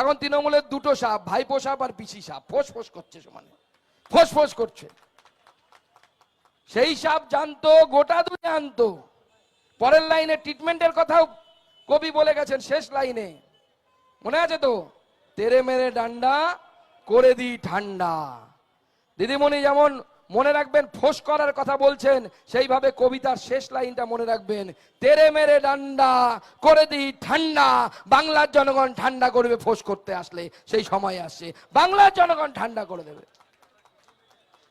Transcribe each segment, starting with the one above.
এখন তৃণমূলের দুটো সাপ, ভাইপো সাপ আর পিসি সাপ। ফোস ফোস করছে সমানে। ফোস ফোস করছে। সেই সাপ জানতো, গোটা দুই আনতো পরের লাইনে ট্রিটমেন্টের কথাও কবি বলে গেছেন শেষ লাইনে। মনে আছে তো? তেরে মেরে ডান্ডা, করে দি ঠান্ডা। দিদিমণি যেমন মনে রাখবেন, ফোস করার কথা বলছেন, সেইভাবে কবিতার শেষ লাইনটা মনে রাখবেন। তেরে মেরে ডান্ডা, করে দি ঠান্ডা, বাংলার জনগণ ঠান্ডা করবে ফোস করতে আসলে, সেই সময় আসছে। বাংলার জনগণ ঠান্ডা করে দেবে।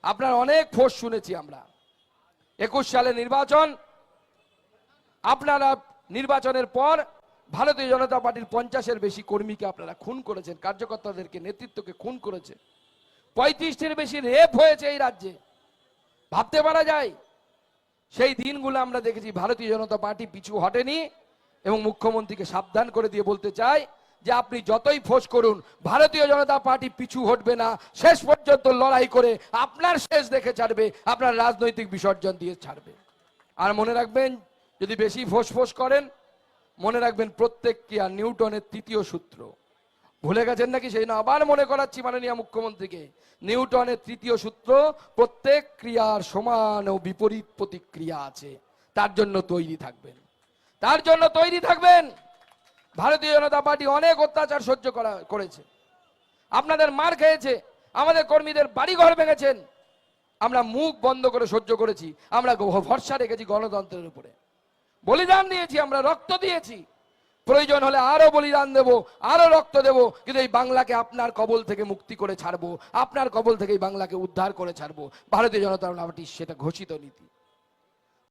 আপনার অনেক ফোস শুনেছি আমরা। একুশ সালে নির্বাচন, আপনারা নির্বাচনের পর ভারতীয় জনতা পার্টির পঞ্চাশের বেশি কর্মীকে আপনারা খুন করেছেন, কার্যকর্তাদেরকে, নেতৃত্বকে খুন করেছে পঁয়ত্রিশটির বেশি রেপ হয়েছে এই রাজ্যে। ভাবতে পারা যায়। সেই দিনগুলো আমরা দেখেছি, ভারতীয় জনতা পার্টি পিছু হটেনি এবং মুখ্যমন্ত্রীকে সাবধান করে দিয়ে বলতে চাই যে আপনি যতই ফোঁস করুন, ভারতীয় জনতা পার্টি পিছু হটবে না। শেষ পর্যন্ত লড়াই করে আপনার শেষ দেখে ছাড়বে, আপনার রাজনৈতিক বিসর্জন দিয়ে ছাড়বে। আর মনে রাখবেন, যদি বেশি ফোঁস ফোঁস করেন, মনে রাখবেন প্রত্যেক ক্রিয়া নিউটনের তৃতীয় সূত্র। ভুলে গেছেন নাকি সেই না আবার মনে করাচ্ছি মাননীয় মুখ্যমন্ত্রীকে। নিউটনের তৃতীয় সূত্র, প্রত্যেক ক্রিয়ার সমান ও বিপরীত প্রতিক্রিয়া আছে। তার জন্য তৈরি থাকবেন। তার জন্য তৈরি থাকবেন। ভারতীয় জনতা পার্টি অনেক অত্যাচার সহ্য করা, করেছে। আপনাদের মার খেয়েছে, আমাদের কর্মীদের বাড়ি ঘর ভেঙেছেন। আমরা মুখ বন্ধ করে সহ্য করেছি, আমরা ভরসা রেখেছি গণতন্ত্রের উপরে। বলিদান দিয়েছি, আমরা রক্ত দিয়েছি। প্রয়োজন হলে আরও বলিদান দেব, আরও রক্ত দেব, কিন্তু এই বাংলাকে আপনার কবল থেকে মুক্তি করে ছাড়বো, আপনার কবল থেকে এই বাংলাকে উদ্ধার করে ছাড়বো। ভারতীয় জনতা পার্টির সেটা ঘোষিত নীতি।